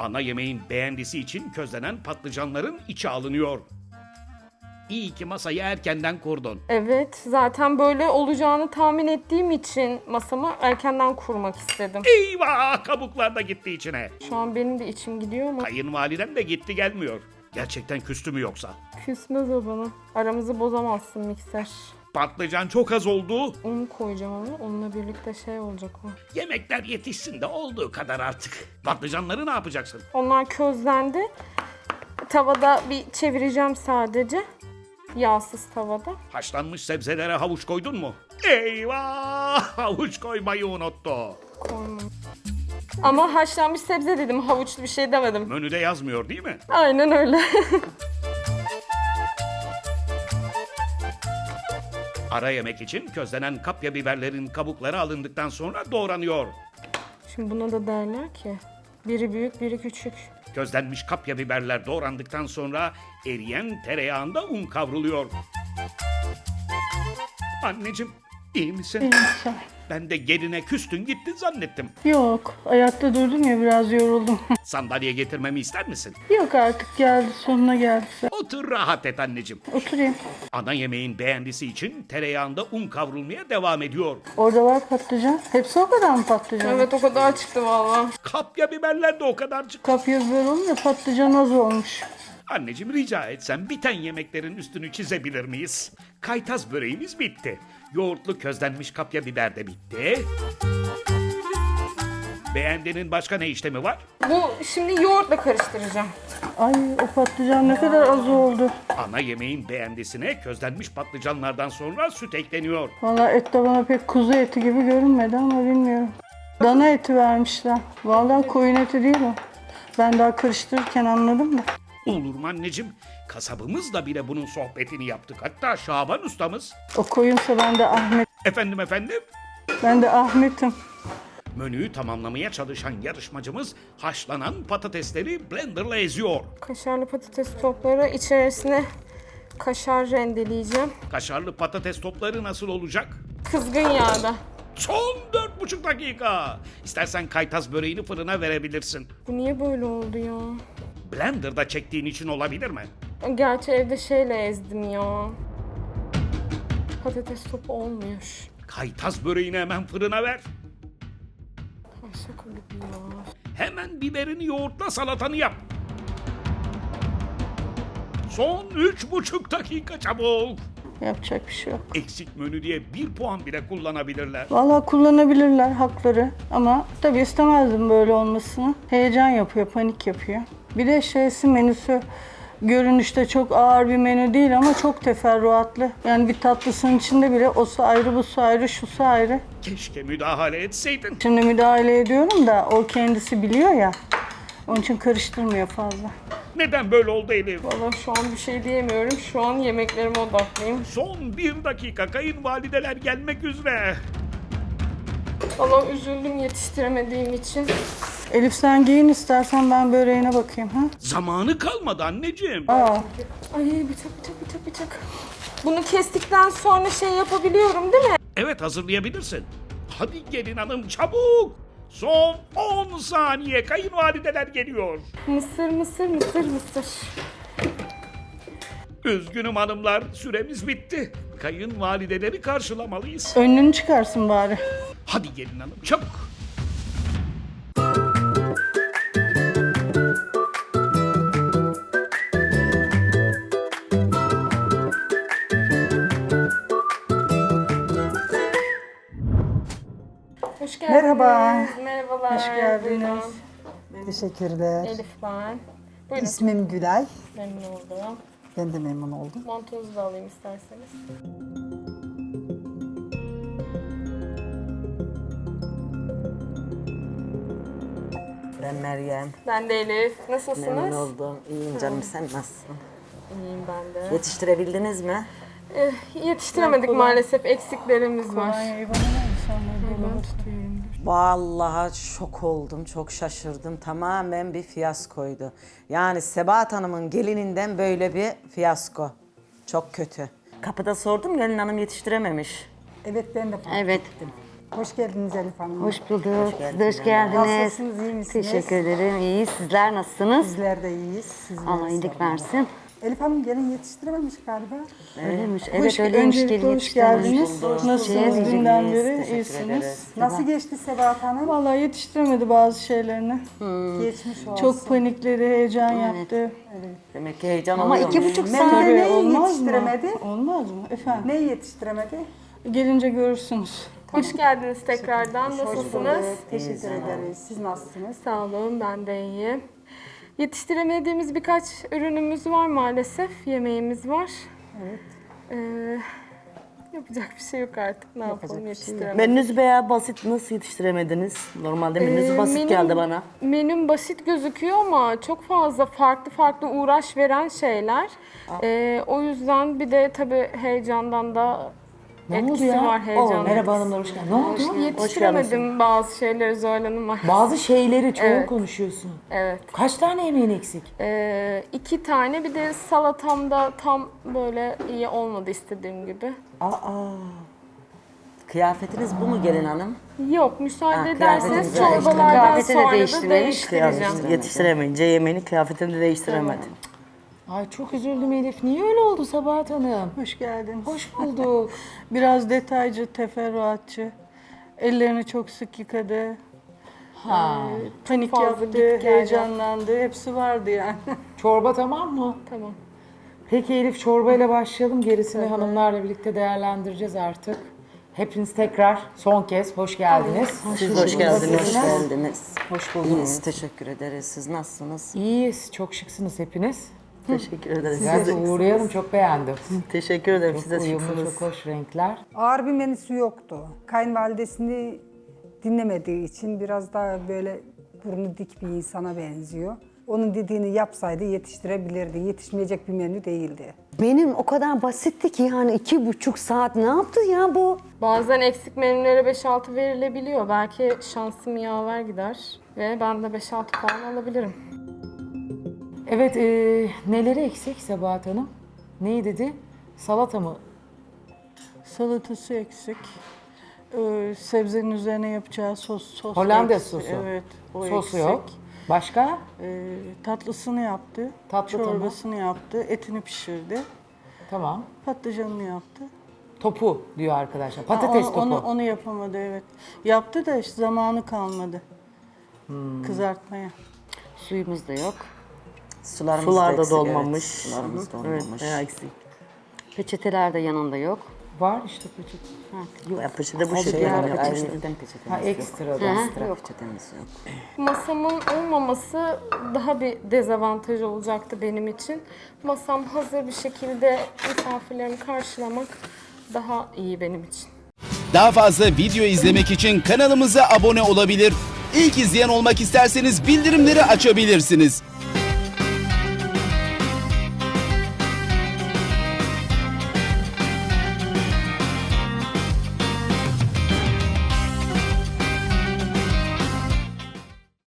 Ana yemeğin beğendisi için közlenen patlıcanların içi alınıyor. İyi ki masayı erkenden kurdun. Evet, zaten böyle olacağını tahmin ettiğim için masamı erkenden kurmak istedim. Eyvah kabuklar da gitti içine. Şu an benim de içim gidiyor ama Kayınvalidem de gitti gelmiyor. Gerçekten küstü mü yoksa? küsmez o bana. Aramızı bozamazsın mikser. Patlıcan çok az oldu. Un koyacağım ama onunla birlikte şey olacak o. Yemekler yetişsin de olduğu kadar artık. Patlıcanları ne yapacaksın? Onlar közlendi. Tavada bir çevireceğim sadece. Yağsız tavada. Haşlanmış sebzelere havuç koydun mu? Eyvah! Havuç koymayı unuttu. Koymam. Ama haşlanmış sebze dedim, havuçlu bir şey demedim. Menüde yazmıyor değil mi? Aynen öyle. Ara yemek için közlenen kapya biberlerin kabukları alındıktan sonra doğranıyor. Şimdi buna da derler ki biri büyük biri küçük. Közlenmiş kapya biberler doğrandıktan sonra eriyen tereyağında un kavruluyor. Anneciğim iyi misin? Ol. Ben de geline küstün gittin zannettim. Yok, ayakta durdum ya biraz yoruldum. Sandalye getirmemi ister misin? Yok artık geldi, sonuna geldi. Otur rahat et anneciğim. Oturayım. Ana yemeğin beğendisi için tereyağında un kavrulmaya devam ediyor. Orada var patlıcan. Hepsi o kadar mı patlıcan? Evet o kadar çıktı valla. Kapya biberler de o kadarcık. Kapya biber olunca patlıcan az olmuş. Anneciğim rica etsem biten yemeklerin üstünü çizebilir miyiz? Kaytaz böreğimiz bitti. Yoğurtlu közlenmiş kapya biber de bitti. Beğendiğinin başka ne işlemi var? Bu şimdi yoğurtla karıştıracağım. Ay o patlıcan ne kadar az oldu. Ana yemeğin beğendisine közlenmiş patlıcanlardan sonra süt ekleniyor. Vallahi et de bana pek kuzu eti gibi görünmedi ama bilmiyorum. Dana eti vermişler. Vallahi koyun eti değil o. Ben daha karıştırırken anladım da. Olur mu anneciğim? Kasabımızla bile bunun sohbetini yaptık. Hatta Şaban ustamız. O koyunsa ben de Ahmet. Efendim efendim? Ben de Ahmet'im. Menüyü tamamlamaya çalışan yarışmacımız haşlanan patatesleri blenderla eziyor. Kaşarlı patates topları içerisine kaşar rendeleyeceğim. Kaşarlı patates topları nasıl olacak? Kızgın yağda. Son dört buçuk dakika. İstersen kaytaz böreğini fırına verebilirsin. Bu niye böyle oldu ya? Blender'da çektiğin için olabilir mi? Gerçi evde şeyle ezdim ya. Patates topu olmuyor. Kaytaz böreğini hemen fırına ver. Ay şaka gibi ya. Hemen biberini yoğurtla salatanı yap. Son üç buçuk dakika çabuk. Yapacak bir şey yok. Eksik menü diye bir puan bile kullanabilirler. Vallahi kullanabilirler hakları ama tabii istemezdim böyle olmasını. Heyecan yapıyor, panik yapıyor. Bir de şeysi menüsü görünüşte çok ağır bir menü değil ama çok teferruatlı. Yani bir tatlısının içinde bile o su ayrı, bu su ayrı, şu su ayrı. Keşke müdahale etseydin. Şimdi müdahale ediyorum da o kendisi biliyor ya. Onun için karıştırmıyor fazla. Neden böyle oldu Elif? Valla şu an bir şey diyemiyorum. Şu an yemeklerime odaklıyım. Son bir dakika kayınvalideler gelmek üzere. Valla üzüldüm yetiştiremediğim için. Elif sen giyin istersen ben böreğine bakayım ha. Zamanı kalmadı anneciğim. Aa, Ay bıçak bıçak bıçak bıçak. Bunu kestikten sonra şey yapabiliyorum değil mi? Evet hazırlayabilirsin. Hadi gelin hanım çabuk. Son 10 saniye kayınvalideler geliyor. Mısır mısır mısır mısır. Üzgünüm hanımlar süremiz bitti. Kayınvalideleri karşılamalıyız. önünü çıkarsın bari. Hadi gelin hanım çabuk. Hoş geldiniz. Merhaba. Merhabalar. Hoş geldiniz. Buyurun. Teşekkürler. Elif ben. Buyurun. İsmim Gülay. Memnun oldum. Ben de memnun oldum. Montunuzu da alayım isterseniz. Ben Meryem. Ben de Elif. Nasılsınız? Memnun oldum. İyiyim canım. Sen nasılsın? İyiyim ben de. Yetiştirebildiniz mi? Eh, yetiştiremedik maalesef. Eksiklerimiz var. Bana ver sonra Ben tutuyorum. Vallahi şok oldum. Çok şaşırdım. Tamamen bir fiyaskoydu. Yani Sebahat Hanım'ın gelininden böyle bir fiyasko. Çok kötü. Kapıda sordum gelin hanım yetiştirememiş. Evet ben de fark Evet. ettim. Hoş geldiniz Elif Hanım. Hoş bulduk. Siz de hoş geldiniz. Nasılsınız, iyi misiniz? Teşekkür ederim. İyi. Sizler nasılsınız? Bizler de iyiyiz. Sizleri Allah iyilik versin. Elif Hanım gelin yetiştirememiş galiba. Öyleymiş. Hoş- Evet öyleymiş. öncelikle Gelin hoş geldiniz. Nasılsınız diyecek dünden beri? Teşekkür İyisiniz. Nasıl geçti Sebahat Hanım? Vallahi yetiştiremedi bazı şeylerini. Geçmiş olsun. Çok panikleri, heyecan yaptı. Demek ki heyecan Ama oluyor. iki buçuk saat. neyi olmaz mı? yetiştiremedi? Olmaz mı? Efendim? Neyi yetiştiremedi? Gelince görürsünüz. Hoş geldiniz tekrardan. Nasılsınız? Teşekkür ederiz. Siz nasılsınız? Sağ olun, ben de iyi. Yetiştiremediğimiz birkaç ürünümüz var maalesef. Yemeğimiz var. Evet. Ee, yapacak bir şey yok artık. Ne yapalım yetiştiremedik. Menünüz bayağı basit. Nasıl yetiştiremediniz? Normalde menünüz Ee, basit menüm- geldi bana. Menüm basit gözüküyor ama çok fazla farklı farklı uğraş veren şeyler. Ee, o yüzden bir de tabii heyecandan da Ne oldu ya? var heyecanın. Oo, merhaba hanımlar hoş geldin. Ne oldu? Yetiştiremedim bazı şeyleri Zuhal Hanım var. Bazı şeyleri çoğu Evet. konuşuyorsun. Evet. Kaç tane yemeğin eksik? Ee, iki tane bir de salatamda tam böyle iyi olmadı istediğim gibi. Aa. Kıyafetiniz bu mu gelin hanım? Yok müsaade Ha, ederseniz çorbalardan Kıyafeti de sonra da değiştirmemiş, değiştireceğim. Yetiştiremeyince yemeğini kıyafetini de değiştiremedi. Ay çok üzüldüm Elif. Niye öyle oldu Sabahat Hanım? Hoş geldiniz. Hoş bulduk. Biraz detaycı, teferruatçı. Ellerini çok sık yıkadı. ha. Panik fazla yaptı, git gel heyecanlandı. Hepsi vardı yani. Çorba tamam mı? Tamam. Peki Elif çorbayla başlayalım. Gerisini hanımlarla birlikte değerlendireceğiz artık. Hepiniz tekrar son kez hoş geldiniz. Siz hoş geldiniz. Hoş geldiniz. Hoş İyiyiz, bulduk. teşekkür ederiz. Siz nasılsınız? İyiyiz. Çok şıksınız hepiniz. Teşekkür ederiz. Size de uğrayalım. Çok beğendim. Teşekkür ederim. Siz de Uyumlu, şıksınız. çok hoş renkler. Ağır bir menüsü yoktu. Kayınvalidesini dinlemediği için biraz daha böyle burnu dik bir insana benziyor. Onun dediğini yapsaydı yetiştirebilirdi. Yetişmeyecek bir menü değildi. Benim o kadar basitti ki yani iki buçuk saat ne yaptı ya bu? Bazen eksik menülere 5-6 verilebiliyor. Belki şansım yaver gider ve ben de 5-6 puan alabilirim. Evet, e, neleri eksik Sebahat Hanım? Neyi dedi? Salata mı? Salatası eksik. Ee, sebzenin üzerine yapacağı sos, sos Hollanda eksik. sosu. Evet, o Sosu eksik. yok. Başka? Ee, tatlısını yaptı. Tatlı tamam. çorbasını yaptı. Etini pişirdi. Tamam. Patlıcanını yaptı. Topu diyor arkadaşlar. Ha, Patates onu, topu. Onu, onu yapamadı evet. Yaptı da işte zamanı kalmadı. Hmm. Kızartmaya. Suyumuz da yok. Sularımız Sular da eksik, dolmamış. Evet. Sularımız da Evet, olmamış. bayağı eksik. Peçeteler de yanında yok. Var işte peçete. Ya peçete bu Şey, şekilde yani ayrıyetten peçetemiz Ha yok. ekstradan. Ekstra peçetemiz yok. Masamın olmaması daha bir dezavantaj olacaktı benim için. Masam hazır bir şekilde misafirlerimi karşılamak daha iyi benim için. Daha fazla video izlemek için kanalımıza abone olabilir. İlk izleyen olmak isterseniz bildirimleri açabilirsiniz.